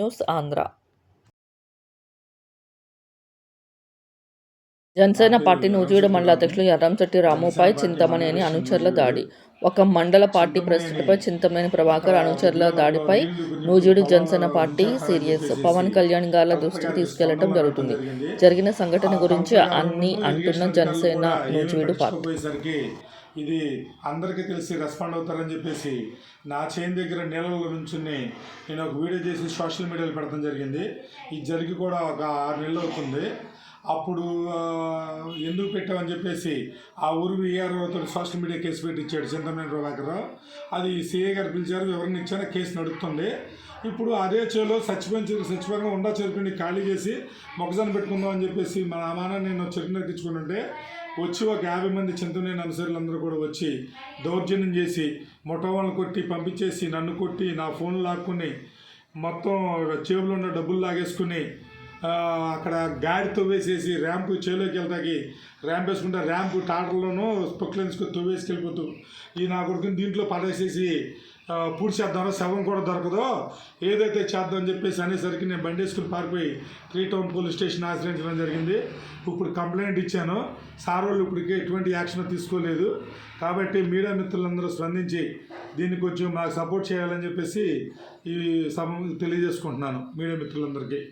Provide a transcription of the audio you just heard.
News Andhra. Janasena party Nuzvid మండల అధ్యక్షులు ఎర్రంశెట్టి రాముపై చింతమనేని అనుచరుల దాడి. ఒక మండల పార్టీ ప్రెసిడెంట్పై చింతమనేని ప్రభాకర్ అనుచరుల దాడిపై నూజివీడు జనసేన పార్టీ సీరియస్. పవన్ కళ్యాణ్ గారి దృష్టికి తీసుకెళ్ళడం జరుగుతుంది. జరిగిన సంఘటన గురించి అన్ని అంటున్న జనసేన నూజివీడు పార్టీ. ఇది అందరికీ తెలిసి రెస్పాండ్ అవుతారని చెప్పేసి నా చేను దగ్గర నీళ్ళ నుంచి నేను ఒక వీడియో చేసి సోషల్ మీడియాలో పెడతాం జరిగింది. ఇది జరిగి కూడా ఒక ఆరు నెలలు అవుతుంది. అప్పుడు ఎందుకు పెట్టామని చెప్పేసి ఆ ఊరు విఆర్ఓతో సోషల్ మీడియా కేసు పెట్టి ఇచ్చాడు చింతమనేని ప్రభాకర్. అది సిఏ గారు పిలిచారు వివరణ ఇచ్చాను కేసు నడుపుతుంది. ఇప్పుడు అదే చేలో సచిపోయిన చెరుకు సచివంగా ఉండా చెరుకుని ఖాళీ చేసి మొక్కజొన్న పెట్టుకుందాం అని చెప్పేసి మా నామాన నేను చెరుకు నడిపించుకుంటుంటే వచ్చి ఒక యాభై మంది చింతనేని అనుసరులందరూ కూడా వచ్చి దౌర్జన్యం చేసి మొట్ట కొట్టి పంపించేసి నన్ను కొట్టి నా ఫోన్ లాక్కుని మొత్తం చేబులో ఉన్న డబ్బులు లాగేసుకుని అక్కడ గాడి తవ్వేసేసి ర్యాంపు చేలోకి వెళ్తాకి ర్యాంప్ వేసుకుంటే ర్యాంపు టాటర్లోనూ పొక్లెన్స్కి తవ్వేసుకెళ్ళిపోతూ ఈ నా కొడుకుని దీంట్లో పడేసేసి ఆ, చేద్దామో? శవం కూడా దొరకదో. ఏదైతే చేద్దామని చెప్పేసి అనేసరికి నేను బండి వేసుకుని పారిపోయి త్రీ టౌన్ పోలీస్ స్టేషన్ ఆశ్రయించడం జరిగింది. ఇప్పుడు కంప్లైంట్ ఇచ్చాను. సార్ వాళ్ళు ఇప్పటికే ఎటువంటి యాక్షన్ తీసుకోలేదు. కాబట్టి మీడియా మిత్రులందరూ స్పందించి దీన్ని కొంచెం మాకు సపోర్ట్ చేయాలని చెప్పేసి ఈ సమ తెలియజేసుకుంటున్నాను. మీడియా మిత్రులందరికీ.